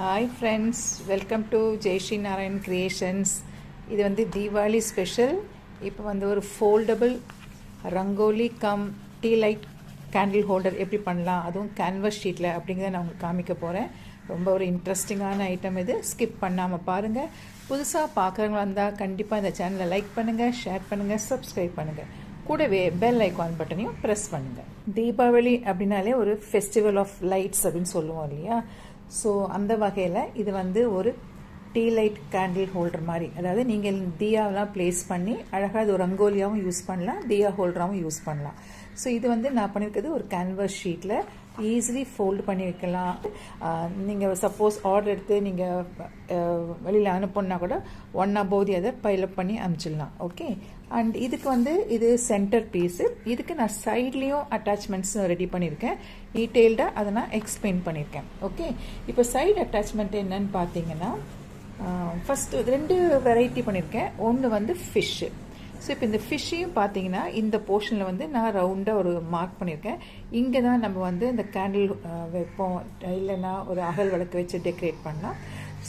Hi friends welcome to Jayshree Narayan creations இது வந்து Deepavali special இப்போ வந்து ஒரு foldable rangoli cum tea light candle holder எப்படி பண்ணலாம்? அதுவும் கேன்வஸ் ஷீட்டில் அப்படிங்கிறத நான் உங்களுக்கு காமிக்க போகிறேன் ரொம்ப ஒரு இன்ட்ரெஸ்டிங்கான ஐட்டம் இது. ஸ்கிப் பண்ணாமல் பாருங்கள் புதுசாக பார்க்குறவங்களா இருந்தால் கண்டிப்பாக இந்த சேனலை லைக் பண்ணுங்கள் ஷேர் பண்ணுங்கள் சப்ஸ்கிரைப் பண்ணுங்கள் கூடவே பெல் ஐக்கான் பட்டனையும் ப்ரெஸ் பண்ணுங்கள் தீபாவளி அப்படின்னாலே ஒரு ஃபெஸ்டிவல் ஆஃப் லைட்ஸ் அப்படின்னு சொல்லுவோம் இல்லையா? ஸோ அந்த வகையில் இது வந்து ஒரு டீ லைட் கேண்டில் ஹோல்டர் மாதிரி. அதாவது நீங்கள் தியாவெலாம் ப்ளேஸ் பண்ணி அழகாக இது ஒரு ரங்கோலியாகவும் யூஸ் பண்ணலாம் தியா ஹோல்டராகவும் யூஸ் பண்ணலாம். ஸோ இது வந்து நான் பண்ணியிருக்கிறது ஒரு கேன்வஸ் ஷீட்டில் ஈஸிலி ஃபோல்டு பண்ணி வைக்கலாம். நீங்கள் சப்போஸ் ஆர்டர் எடுத்து நீங்கள் வெளியில் அனுப்பணுன்னா கூட ஒன் அபோதி அதை பைலப் பண்ணி அனுப்பிச்சிடலாம். ஓகே அண்ட் இதுக்கு வந்து இது சென்டர் பீஸு இதுக்கு நான் சைட்லேயும் அட்டாச்மெண்ட்ஸ் ரெடி பண்ணியிருக்கேன். டீட்டெயில்டாக அதை நான் எக்ஸ்பிளைன் பண்ணியிருக்கேன். ஓகே இப்போ சைடு அட்டாச்மெண்ட் என்னன்னு பார்த்தீங்கன்னா ஃபஸ்ட்டு ரெண்டு வெரைட்டி பண்ணியிருக்கேன். ஒன்று வந்து ஃபிஷ்ஷு ஸோ இப்போ இந்த ஃபிஷ்ஷையும் பார்த்தீங்கன்னா இந்த போர்ஷனில் வந்து நான் ரவுண்டாக ஒரு மார்க் பண்ணியிருக்கேன் இங்கே தான் நம்ம வந்து இந்த கேண்டில் வைப்போம். இல்லைன்னா ஒரு அகல் விளக்கு வச்சு டெக்கரேட் பண்ணலாம்.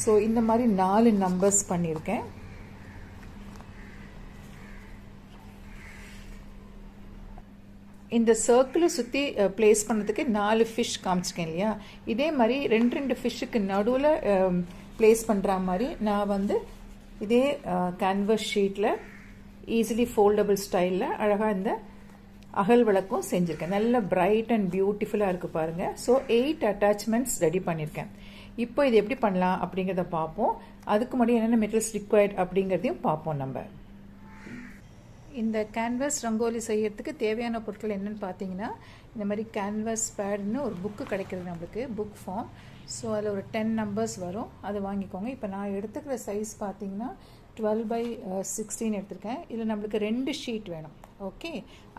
ஸோ இந்த மாதிரி நாலு நம்பர்ஸ் பண்ணியிருக்கேன் இந்த சர்க்கிளை சுற்றி ப்ளேஸ் பண்ணுறதுக்கு நாலு ஃபிஷ் காமிச்சிருக்கேன் இல்லையா? இதே மாதிரி ரெண்டு ரெண்டு ஃபிஷ்ஷுக்கு நடுவில் ப்ளேஸ் பண்ணுற மாதிரி நான் வந்து இதே கேன்வஸ் ஷீட்டில் ஈஸிலி ஃபோல்டபுள் ஸ்டைலில் அழகாக இந்த அகல் விளக்கும் செஞ்சுருக்கேன். நல்ல பிரைட் அண்ட் பியூட்டிஃபுல்லாக இருக்குது பாருங்கள் ஸோ எயிட் அட்டாச்மெண்ட்ஸ் ரெடி பண்ணியிருக்கேன் இப்போ இது எப்படி பண்ணலாம் அப்படிங்கிறத பார்ப்போம். அதுக்கு முன்னாடி என்னென்ன மெட்டீரியல்ஸ் ரிக்வயர்ட் அப்படிங்கிறதையும் பார்ப்போம் நம்ம. இந்த கேன்வஸ் ரங்கோலி செய்யறதுக்கு தேவையான பொருட்கள் என்னென்னு பார்த்தீங்கன்னா இந்த மாதிரி கேன்வஸ் பேடுன்னு ஒரு புக்கு கிடைக்கிறது நம்மளுக்கு புக் ஃபார்ம் ஸோ அதில் ஒரு டென் நம்பர்ஸ் வரும். அதை வாங்கிக்கோங்க. இப்போ நான் எடுத்துக்கிற சைஸ் பார்த்தீங்கன்னா டுவெல் பை சிக்ஸ்டீன் எடுத்திருக்கேன். இதில் நம்மளுக்கு ரெண்டு ஷீட் வேணும். ஓகே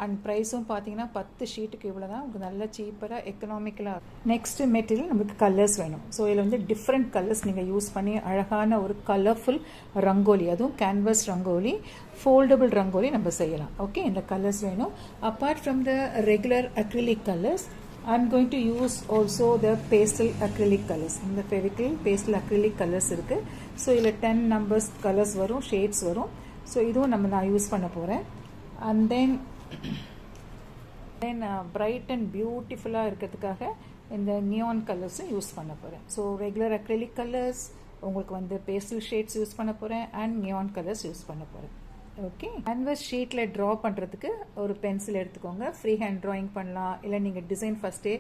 அண்ட் ப்ரைஸும் பார்த்தீங்கன்னா பத்து ஷீட்டுக்கு இவ்வளோ தான் உங்களுக்கு நல்ல சீப்பராக எக்கனாமிக்கலாக நெக்ஸ்ட் மெட்டீரியல் நம்மளுக்கு கலர்ஸ் வேணும். ஸோ இதில் வந்து டிஃப்ரெண்ட் கலர்ஸ் நீங்கள் யூஸ் பண்ணி அழகான ஒரு கலர்ஃபுல் ரங்கோலி அதுவும் கேன்வஸ் ரங்கோலி ஃபோல்டபுள் ரங்கோலி நம்ம செய்யலாம். ஓகே இந்த கலர்ஸ் வேணும். Apart from the regular acrylic colours I'm going to use also the pastel acrylic colors. இந்த பெவிக்கல் பேஸ்டல் அக்ரிலிக் கலர்ஸ் இருக்குது ஸோ இதில் டென் நம்பர்ஸ் கலர்ஸ் வரும் ஷேட்ஸ் வரும். ஸோ இதுவும் நம்ம நான் யூஸ் பண்ண போகிறேன் and then then bright and பியூட்டிஃபுல்லாக இருக்கிறதுக்காக இந்த நியான் கலர்ஸும் யூஸ் பண்ண போகிறேன் ஸோ ரெகுலர் அக்ரிலிக் கலர்ஸ் உங்களுக்கு வந்து பேஸ்டல் ஷேட்ஸ் யூஸ் பண்ண போகிறேன் அண்ட் நியான் கலர்ஸ் யூஸ் பண்ண போகிறேன் ஓகே கேன்வஸ் ஷீட்டில் ட்ரா பண்ணுறதுக்கு ஒரு பென்சில் எடுத்துக்கோங்க. ஃப்ரீ ஹேண்ட் ட்ராயிங் பண்ணலாம். இல்லை நீங்கள் டிசைன் ஃபஸ்ட்டே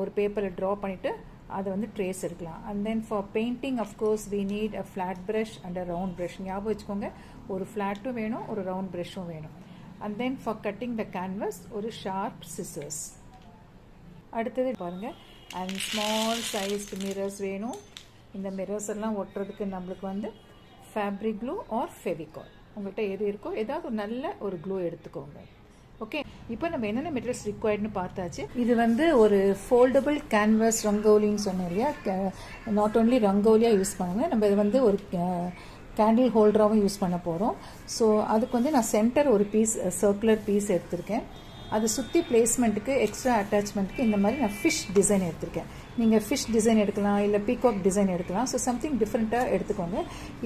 ஒரு பேப்பரில் ட்ரா பண்ணிவிட்டு அதை வந்து ட்ரேஸ் எடுக்கலாம். And then for painting of course we need a flat brush and a round brush ஞாபகம் வச்சுக்கோங்க. ஒரு ஃப்ளாட்டும் வேணும் ஒரு ரவுண்ட் ப்ரஷ்ஷும் வேணும். And then for cutting the canvas ஒரு ஷார்ப் சிசர்ஸ் அடுத்தது பாருங்கள் அண்ட் ஸ்மால் சைஸ்டு மிரர்ஸ் வேணும். இந்த மிரர்ஸ் எல்லாம் ஒட்டுறதுக்கு நம்மளுக்கு வந்து ஃபேப்ரிக் க்ளூ ஆர் ஃபெவிகால் உங்கள்கிட்ட எது இருக்கோ ஏதாவது ஒரு நல்ல ஒரு க்ளோ எடுத்துக்கோங்க. ஓகே இப்போ நம்ம என்னென்ன மெட்டீரியல்ஸ் ரிக்வயர்ட்னு பார்த்தாச்சு. இது வந்து ஒரு ஃபோல்டபுள் கேன்வாஸ் ரங்கோலின்னு சொன்னோம் இல்லையா? நாட் ஓன்லி ரங்கோலியாக யூஸ் பண்ணுங்க நம்ம இது வந்து ஒரு கேண்டில் ஹோல்டராகவும் யூஸ் பண்ண போகிறோம் ஸோ அதுக்கு வந்து நான் சென்டர் ஒரு பீஸ் சர்க்குலர் பீஸ் எடுத்திருக்கேன். அதை சுற்றி பிளேஸ்மெண்ட்டுக்கு எக்ஸ்ட்ரா அட்டாச்மெண்ட்டுக்கு இந்த மாதிரி நான் ஃபிஷ் டிசைன் எடுத்திருக்கேன். நீங்கள் ஃபிஷ் டிசைன் எடுக்கலாம் இல்லை பீகாக் டிசைன் எடுக்கலாம். ஸோ சம்திங் டிஃப்ரெண்ட்டாக எடுத்துக்கோங்க.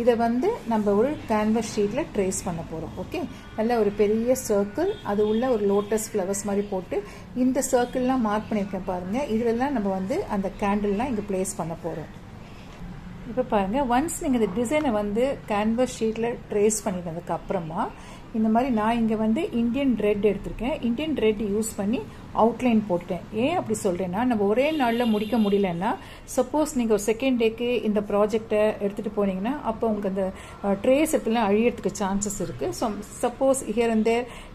இதை வந்து நம்ம ஒரு கேன்வஸ் ஷீட்டில் ட்ரேஸ் பண்ண போகிறோம் ஓகே நல்ல ஒரு பெரிய சர்க்கிள் அது உள்ள ஒரு லோட்டஸ் ஃப்ளவர்ஸ் மாதிரி போட்டு இந்த சர்க்கிள்லாம் மார்க் பண்ணியிருக்கேன் பாருங்கள் இதிலெல்லாம் நம்ம வந்து அந்த கேண்டில்லாம் இங்கே ப்ளேஸ் பண்ண போகிறோம் இப்போ பாருங்கள் ஒன்ஸ் நீங்கள் இந்த டிசைனை வந்து கேன்வஸ் ஷீட்டில் ட்ரேஸ் பண்ணிட்டதுக்கு அப்புறமா இந்த மாதிரி நான் இங்கே வந்து இந்தியன் ரெட் எடுத்திருக்கேன். இந்தியன் ரெட் யூஸ் பண்ணி அவுட்லைன் போட்டேன் ஏன் அப்படி சொல்கிறேன்னா நம்ம ஒரே நாளில் முடிக்க முடியலன்னா சப்போஸ் நீங்கள் ஒரு செகண்ட் டேக்கு இந்த ப்ராஜெக்டை எடுத்துகிட்டு போனீங்கன்னா அப்போ உங்களுக்கு அந்த ட்ரேஸ் எப்படிலாம் அழியறதுக்கு சான்சஸ் இருக்குது ஸோ சப்போஸ் ஹியர்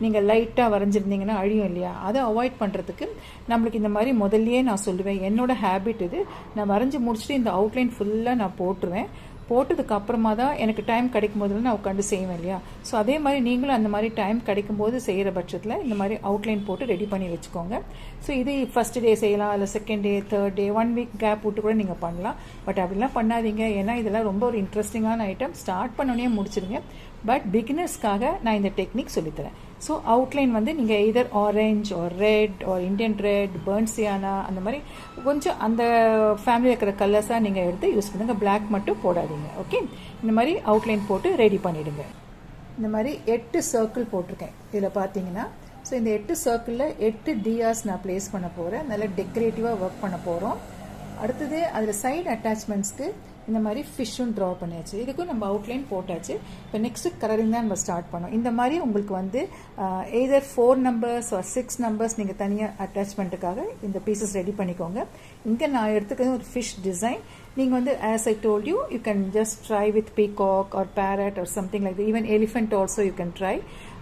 நீங்கள் லைட்டாக வரைஞ்சிருந்தீங்கன்னா அழியும் இல்லையா? அதை அவாய்ட் பண்ணுறதுக்கு நம்மளுக்கு இந்த மாதிரி முதல்லையே நான் சொல்லுவேன். என்னோட ஹேபிட் இது. நான் வரைஞ்சி முடிச்சுட்டு இந்த அவுட்லைன் ஃபுல்லாக நான் போட்டுருவேன். போட்டதுக்கு அப்புறமா தான் எனக்கு டைம் கிடைக்கும் போதில் நான் உட்காந்து செய்வேன் இல்லையா? ஸோ அதே மாதிரி நீங்களும் அந்த மாதிரி டைம் கிடைக்கும் போது செய்கிற பட்சத்தில் இந்த மாதிரி அவுட்லைன் போட்டு ரெடி பண்ணி வச்சுக்கோங்க. ஸோ இது ஃபஸ்ட் டே செய்யலாம் இல்லை second day third day one week gap விட்டு கூட நீங்கள் பண்ணலாம். பட் அப்படிலாம் பண்ணாதீங்க. ஏன்னா இதெல்லாம் ரொம்ப ஒரு இன்ட்ரெஸ்டிங்கான ஐட்டம் ஸ்டார்ட் பண்ணோடனே முடிச்சிருங்க. பட் பிகினர்ஸ்க்காக நான் இந்த டெக்னிக் சொல்லித்தரேன். ஸோ அவுட்லைன் வந்து நீங்கள் either orange or red or Indian red burnt sienna அந்த மாதிரி கொஞ்சம் அந்த ஃபேமிலியில் இருக்கிற கலர்ஸாக நீங்கள் எடுத்து யூஸ் பண்ணுங்கள் பிளாக் மட்டும் போடாதீங்க ஓகே இந்த மாதிரி அவுட்லைன் போட்டு ரெடி பண்ணிவிடுங்க இந்த மாதிரி எட்டு சர்க்கிள் போட்டிருக்கேன். இதில் பார்த்தீங்கன்னா ஸோ இந்த எட்டு சர்க்கிளில் எட்டு டியாஸ் நான் ப்ளேஸ் பண்ண போகிறேன் நல்லா டெக்கரேட்டிவாக ஒர்க் பண்ண போகிறோம் அடுத்தது அதில் சைடு அட்டாச்மெண்ட்ஸ்க்கு இந்த மாதிரி ஃபிஷ்ஷும் ட்ரா பண்ணியாச்சு. இதுக்கும் நம்ம அவுட்லைன் போட்டாச்சு. இப்போ நெக்ஸ்ட்டு கலரிங் தான் நம்ம ஸ்டார்ட் பண்ணோம். இந்த மாதிரி உங்களுக்கு வந்து either four numbers or six numbers நீங்கள் தனியாக அட்டாச்மெண்ட்டுக்காக இந்த பீசஸ் ரெடி பண்ணிக்கோங்க. இங்கே நான் எடுத்துக்கிறது ஒரு ஃபிஷ் டிசைன் நீங்கள் வந்து as I told you you can just try with peacock or parrot or something like even elephant also you can try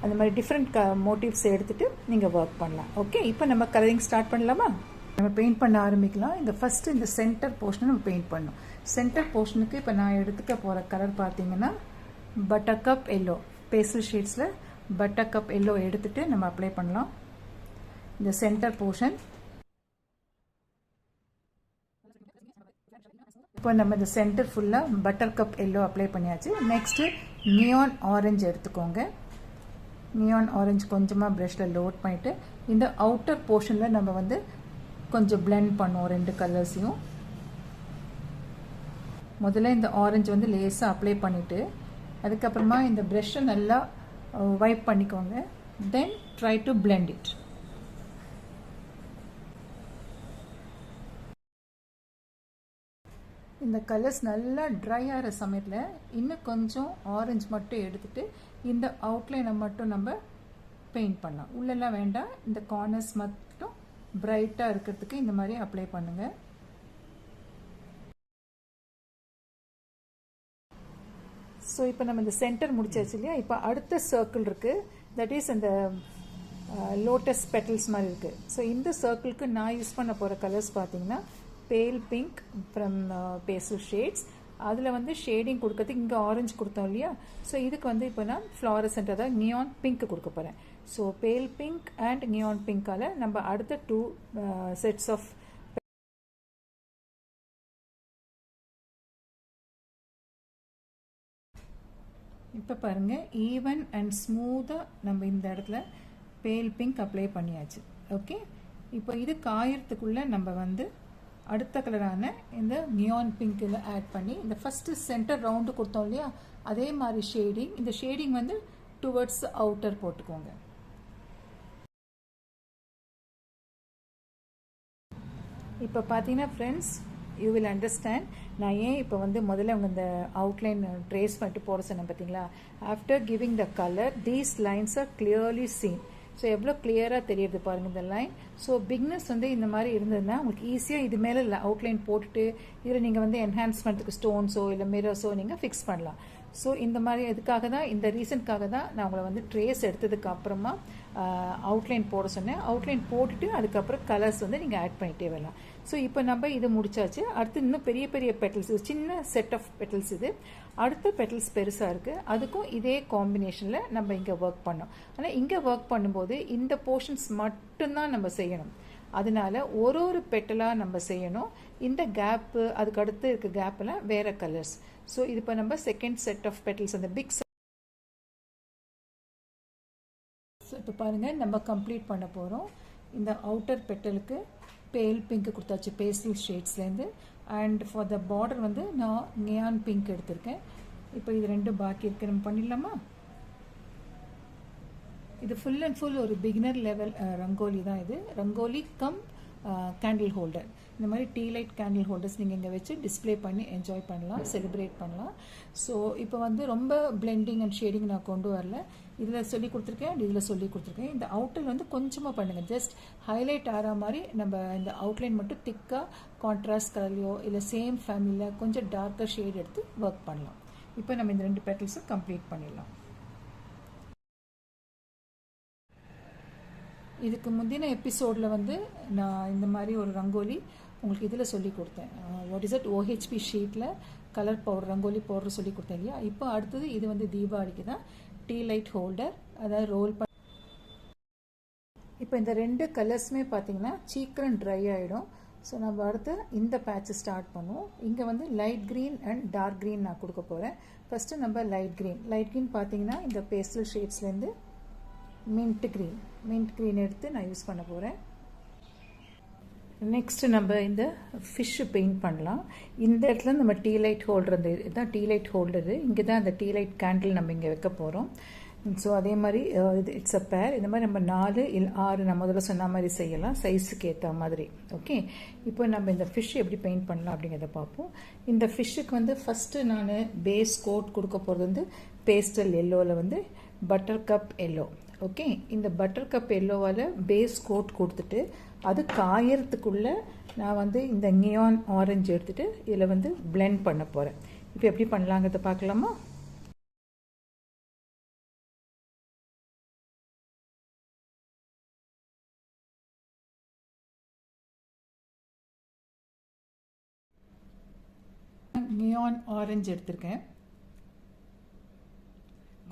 அந்த மாதிரி டிஃப்ரெண்ட் க மோட்டிவ்ஸ் எடுத்துகிட்டு நீங்கள் ஒர்க் பண்ணலாம். ஓகே இப்போ நம்ம கலரிங் ஸ்டார்ட் பண்ணலாமா? நம்ம பெயிண்ட் பண்ண ஆரம்பிக்கலாம். இந்த ஃபஸ்ட்டு இந்த சென்டர் போர்ஷனை நம்ம பெயிண்ட் பண்ணணும். சென்டர் போர்ஷனுக்கு இப்போ நான் எடுத்துக்க போகிற கலர் பார்த்தீங்கன்னா பட்டர்கப் எல்லோ பேசல் ஷீட்ஸில் பட்டர்கப் எல்லோ எடுத்துகிட்டு நம்ம அப்ளை பண்ணலாம். இந்த சென்டர் போர்ஷன் இப்போ நம்ம இந்த சென்டர் ஃபுல்லாக பட்டர் கப் எல்லோ அப்ளை பண்ணியாச்சு. நெக்ஸ்ட்டு நியான் ஆரஞ்சு எடுத்துக்கோங்க. நியான் ஆரஞ்சு கொஞ்சமாக ப்ரஷில் லோட் பண்ணிவிட்டு இந்த அவுட்டர் போர்ஷனில் நம்ம வந்து கொஞ்சம் பிளெண்ட் பண்ணுவோம் ரெண்டு கலர்ஸையும் முதல்ல இந்த ஆரஞ்சு வந்து லேஸாக அப்ளை பண்ணிவிட்டு அதுக்கப்புறமா இந்த ப்ரெஷ்ஷை நல்லா வைப் பண்ணிக்கோங்க. Then try to blend it இந்த கலர்ஸ் நல்லா ட்ரை ஆகிற சமயத்தில் இன்னும் கொஞ்சம் ஆரஞ்சு மட்டும் எடுத்துகிட்டு இந்த அவுட்லைனை மட்டும் நம்ம பெயிண்ட் பண்ணலாம். உள்ளெல்லாம் வேண்டாம். இந்த கார்னர்ஸ் மட்டும் பிரைட்டாக இருக்கிறதுக்கு இந்த மாதிரி அப்ளை பண்ணுங்கள் ஸோ இப்போ நம்ம இந்த சென்டர் முடிச்சாச்சு இல்லையா? இப்போ அடுத்த சர்க்கிள் இருக்குது தட் இஸ் அந்த லோட்டஸ் பெட்டல்ஸ் மாதிரி இருக்குது ஸோ இந்த சர்க்கிளுக்கு நான் யூஸ் பண்ண போகிற கலர்ஸ் பார்த்தீங்கன்னா pale pink from pastel shades அதில் வந்து ஷேடிங் கொடுக்கறதுக்கு இங்கே ஆரஞ்சு கொடுத்தோம் இல்லையா? ஸோ இதுக்கு வந்து இப்போ நான் ஃப்ளாரசன்ட் அதாவது நியான் பிங்க் கொடுக்க போகிறேன் so pale pink and neon பிங்க்கால் நம்ம அடுத்த டூ செட்ஸ் ஆஃப் இப்போ பாருங்கள் ஈவன் அண்ட் ஸ்மூத்தாக நம்ம இந்த இடத்துல பேல் பிங்க் அப்ளை பண்ணியாச்சு. ஓகே இப்போ இது காயறதுக்குள்ளே நம்ம வந்து அடுத்த கலரான இந்த நியான் பிங்க்கில் ஆட் பண்ணி இந்த ஃபஸ்ட்டு சென்டர் ரவுண்டு கொடுத்தோம் இல்லையா? அதே மாதிரி ஷேடிங் இந்த ஷேடிங் வந்து டுவர்ட்ஸ் அவுட்டர் போட்டுக்கோங்க. இப்போ பார்த்தீங்கன்னா ஃப்ரெண்ட்ஸ் யூ வில் அண்டர்ஸ்டாண்ட் நான் ஏன் இப்போ வந்து முதல்ல அவங்க இந்த அவுட்லைன் ட்ரேஸ் பண்ணிட்டு போட சொன்னேன் பார்த்தீங்களா after giving the colour these lines are clearly seen so எவ்வளோ கிளியராக தெரியுது பாருங்கள் இந்த லைன் ஸோ பிக்னஸ் வந்து இந்த மாதிரி இருந்ததுன்னா உங்களுக்கு ஈஸியாக இது மேலே அவுட்லைன் போட்டுட்டு இதில் நீங்கள் வந்து என்ஹான்ஸ்மெண்ட்டுக்கு ஸ்டோன்ஸோ இல்லை மிரர்ஸோ நீங்கள் ஃபிக்ஸ் பண்ணலாம். ஸோ இந்த மாதிரி இதுக்காக தான் இந்த ரீசனுக்காக தான் நான் உங்களை வந்து ட்ரேஸ் எடுத்ததுக்கு அப்புறமா அவுட்லைன் போட சொன்னேன். அவுட்லைன் போட்டுட்டு அதுக்கப்புறம் கலர்ஸ் வந்து நீங்கள் ஆட் பண்ணிட்டே வரலாம். ஸோ இப்போ நம்ம இது முடிச்சாச்சு. அடுத்து இன்னும் பெரிய பெரிய பெட்டல்ஸ் சின்ன செட் ஆஃப் பெட்டல்ஸ் இது. அடுத்த பெட்டல்ஸ் பெருசாக இருக்குது அதுக்கும் இதே காம்பினேஷனில் நம்ம இங்கே ஒர்க் பண்ணோம். ஆனால் இங்கே ஒர்க் பண்ணும்போது இந்த போர்ஷன்ஸ் மட்டும்தான் நம்ம செய்யணும். அதனால ஒரு ஒரு பெட்டலாக நம்ம செய்யணும். இந்த கேப்பு அதுக்கு அடுத்து இருக்க கேப்பெல்லாம் வேறு கலர்ஸ் ஸோ இது இப்போ நம்ம செகண்ட் செட் ஆஃப் பெட்டல்ஸ் அந்த பிக் ஸோ இப்போ பாருங்கள் நம்ம கம்ப்ளீட் பண்ண போகிறோம் இந்த அவுட்டர் பெட்டலுக்கு பேல் பிங்க் கொடுத்தாச்சு பேஸ்டல் ஷேட்ஸ்லேருந்து அண்ட் ஃபார் த பார்டர் வந்து நான் நியான் பிங்க் எடுத்திருக்கேன். இப்போ இது ரெண்டும் பாக்கி இருக்கு. நம்ம பண்ணிடலாமா? இது ஃபுல் அண்ட் ஃபுல் ஒரு பிகினர் லெவல் ரங்கோலி தான் இது. ரங்கோலி கம் கேண்டில் ஹோல்டர் இந்த மாதிரி டீ லைட் கேண்டில் ஹோல்டர்ஸ் நீங்கள் இங்கே வச்சு டிஸ்பிளே பண்ணி என்ஜாய் பண்ணலாம் செலிப்ரேட் பண்ணலாம். ஸோ இப்போ வந்து ரொம்ப பிளெண்டிங் அண்ட் ஷேடிங் நான் கொண்டு வரல. இதில் சொல்லி கொடுத்துருக்கேன் அண்ட் இதில் சொல்லி கொடுத்துருக்கேன். இந்த அவுட்டர் வந்து கொஞ்சமாக பண்ணுங்கள் ஜஸ்ட் ஹைலைட் ஆகிற மாதிரி நம்ம இந்த அவுட்லைன் மட்டும் திக்காக கான்ட்ராஸ்ட் கலர்லையோ இல்லை சேம் ஃபேமிலியில் கொஞ்சம் டார்க்கர் ஷேட் எடுத்து ஒர்க் பண்ணலாம். இப்போ நம்ம இந்த ரெண்டு பெட்டல்ஸும் கம்ப்ளீட் பண்ணிடலாம். இதுக்கு முந்தின எபிசோடில் வந்து நான் இந்த மாதிரி ஒரு ரங்கோலி உங்களுக்கு இதில் சொல்லி கொடுத்தேன். வாட் இஸ் அட் ஓஹெச்பி ஷீட்டில் கலர் பவுடர் ரங்கோலி பவுடர் சொல்லி கொடுத்தேன் இல்லையா? இப்போ அடுத்தது இது வந்து தீபாவளிக்கு தான் டீ லைட் ஹோல்டர் அதாவது ரோல் பண்ண இப்போ இந்த ரெண்டு கலர்ஸுமே பார்த்தீங்கன்னா சீக்கிரம் ட்ரை ஆகிடும் ஸோ நம்ம அடுத்து இந்த பேட்ச் ஸ்டார்ட் பண்ணுவோம். இங்கே வந்து light green and dark green நான் கொடுக்க போகிறேன் ஃபஸ்ட்டு நம்ம லைட் க்ரீன் லைட் க்ரீன் பார்த்தீங்கன்னா இந்த பேஸ்டல் ஷேட்ஸ்லேருந்து மின்ட் க்ரீன் மின்ட் க்ரீன் எடுத்து நான் யூஸ் பண்ண போகிறேன் நெக்ஸ்ட்டு நம்ம இந்த ஃபிஷ்ஷு பெயிண்ட் பண்ணலாம். இந்த இடத்துல நம்ம டீ லைட் ஹோல்டர் அந்த இதுதான் டீ லைட் ஹோல்டரு இங்கே தான் அந்த டீ லைட் கேண்டில் நம்ம இங்கே வைக்க போகிறோம் ஸோ அதே மாதிரி இது இட்ஸ் அ பேர் இந்த மாதிரி நம்ம நாலு இல்லை ஆறு நான் முதல்ல சொன்ன மாதிரி செய்யலாம். சைஸுக்கு ஏற்ற மாதிரி. ஓகே இப்போ நம்ம இந்த ஃபிஷ் எப்படி பெயிண்ட் பண்ணலாம் அப்படிங்கிறத பார்ப்போம். இந்த ஃபிஷ்ஷுக்கு வந்து ஃபஸ்ட்டு நான் பேஸ் கோட் கொடுக்க போகிறது வந்து பேஸ்டல் எல்லோவில் வந்து பட்டர் கப் எல்லோ ஓகே இந்த பட்டர் கப் எல்லோவால் பேஸ் கோட் கொடுத்துட்டு அது காயறதுக்குள்ளே நான் வந்து இந்த நியான் ஆரஞ்சு எடுத்துகிட்டு இதில் வந்து பிளெண்ட் பண்ண போகிறேன் இப்போ எப்படி பண்ணலாங்கிறத பார்க்கலாமா? நியான் ஆரஞ்சு எடுத்திருக்கேன்.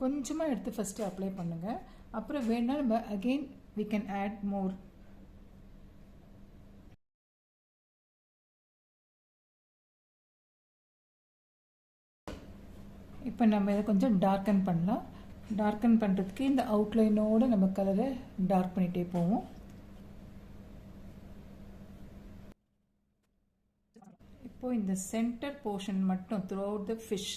கொஞ்சமாக எடுத்து ஃபஸ்ட்டு அப்ளை பண்ணுங்கள் அப்புறம் வேணால் நம்ம again we can add more இப்போ நம்ம இதை கொஞ்சம் டார்க்கன் பண்ணலாம். டார்க்கன் பண்ணுறதுக்கு இந்த அவுட்லைனோடு நம்ம கலரை டார்க் பண்ணிகிட்டே போவோம். இப்போது இந்த சென்டர் போர்ஷன் மட்டும் through out the fish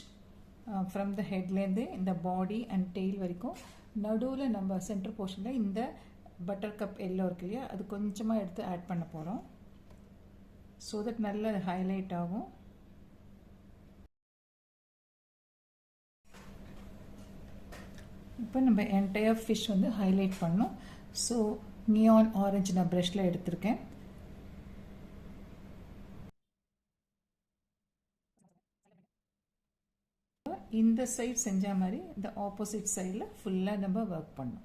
from the ஹெட்லேருந்து இந்த பாடி அண்ட் டெய்ல் வரைக்கும் நடுவில் நம்ம சென்டர் போர்ஷனில் இந்த பட்டர் கப் எல்லோ இருக்கு இல்லையா? அது கொஞ்சமாக எடுத்து ஆட் பண்ண போகிறோம் ஸோ தட் நல்ல ஹைலைட் ஆகும். இப்போ நம்ம என்டையர் ஃபிஷ் வந்து ஹைலைட் பண்ணோம். ஸோ நியான் ஆரஞ்சு நான் ப்ரஷில் எடுத்திருக்கேன். இந்த சைட் செஞ்ச மாதிரி இந்த ஆப்போசிட் சைடில் ஃபுல்லாக நம்ம ஒர்க் பண்ணோம்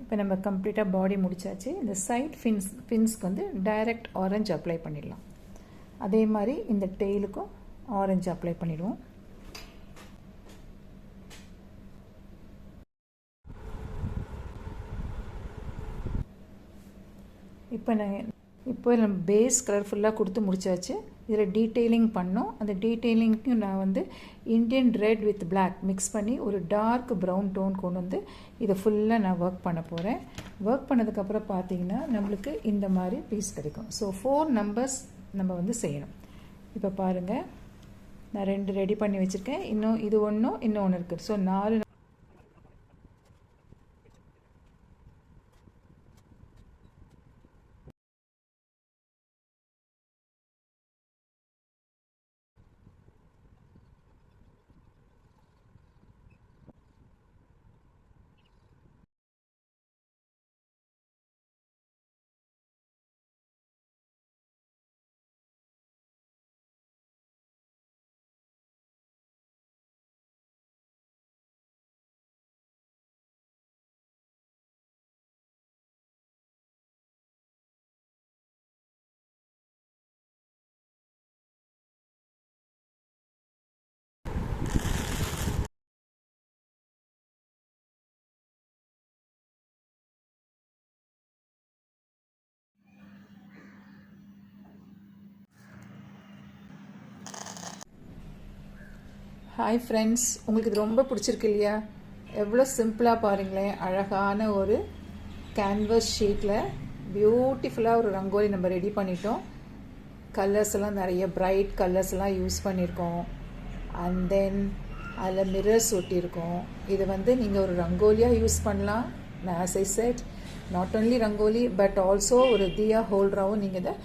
இப்போ நம்ம கம்ப்ளீட்டாக பாடி முடிச்சாச்சு. இந்த சைட் ஃபின்ஸ் ஃபின்ஸ்க்கு வந்து டைரக்ட் ஆரஞ்சு அப்ளை பண்ணிடலாம். அதே மாதிரி இந்த டெய்லுக்கும் ஆரஞ்சு அப்ளை பண்ணிடுவோம். இப்போ நான் இப்போ நம்ம பேஸ் கலர் ஃபுல்லாக கொடுத்து முடிச்சாச்சு. இதில் டீட்டெயிலிங் பண்ணோம். அந்த டீட்டெயிலிங்க்கும் நான் வந்து Indian red with black mix பண்ணி ஒரு டார்க் ப்ரௌன் டோன் கொண்டு வந்து இதை ஃபுல்லாக நான் ஒர்க் பண்ண போகிறேன் ஒர்க் பண்ணதுக்கப்புறம் பார்த்தீங்கன்னா நம்மளுக்கு இந்த மாதிரி பீஸ் கிடைக்கும். ஸோ ஃபோர் நம்பர்ஸ் நம்ம வந்து செய்யணும். இப்போ பாருங்கள் நான் ரெண்டு ரெடி பண்ணி வச்சுருக்கேன். இன்னும் இது ஒன்றும் இன்னும் ஒன்று இருக்குது ஸோ நாலு ஹாய் ஃப்ரெண்ட்ஸ் உங்களுக்கு இது ரொம்ப பிடிச்சிருக்கு இல்லையா? எவ்வளோ சிம்பிளாக பாருங்களேன். அழகான ஒரு கேன்வஸ் ஷீட்டில் பியூட்டிஃபுல்லாக ஒரு ரங்கோலி நம்ம ரெடி பண்ணிட்டோம். கலர்ஸ் எல்லாம் நிறைய பிரைட் கலர்ஸ் எல்லாம் யூஸ் பண்ணியிருக்கோம் அண்ட் தென் அதில் மிரர்ஸ் ஒட்டியிருக்கோம். இது வந்து நீங்கள் ஒரு ரங்கோலியாக யூஸ் பண்ணலாம். As I said not only rangoli but also ஒரு தியா ஹோல்டராகவும் நீங்கள் இதை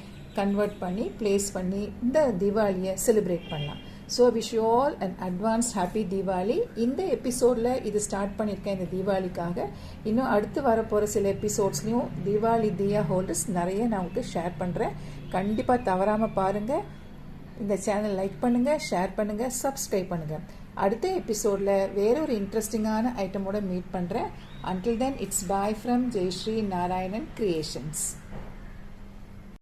கன்வெர்ட் பண்ணி ப்ளேஸ் பண்ணி இந்த தீபாவளியை செலிப்ரேட் பண்ணலாம். So wish you all and advance happy Deepavali இந்த எபிசோடில் இது ஸ்டார்ட் பண்ணியிருக்கேன் இந்த தீபாவளிக்காக இன்னும் அடுத்து வரப்போகிற சில எபிசோட்ஸ்லையும் தீபாவளி தியா ஹோல்டர்ஸ் நிறைய நான் உங்களுக்கு ஷேர் பண்ணுறேன் கண்டிப்பாக தவறாமல் பாருங்கள் இந்த சேனல் லைக் பண்ணுங்கள் ஷேர் பண்ணுங்கள் சப்ஸ்கிரைப் பண்ணுங்கள் அடுத்த எபிசோடில் வேற ஒரு இன்ட்ரெஸ்டிங்கான ஐட்டமோட மீட் பண்ணுறேன் until then it's bye from Jayshree Narayanan creations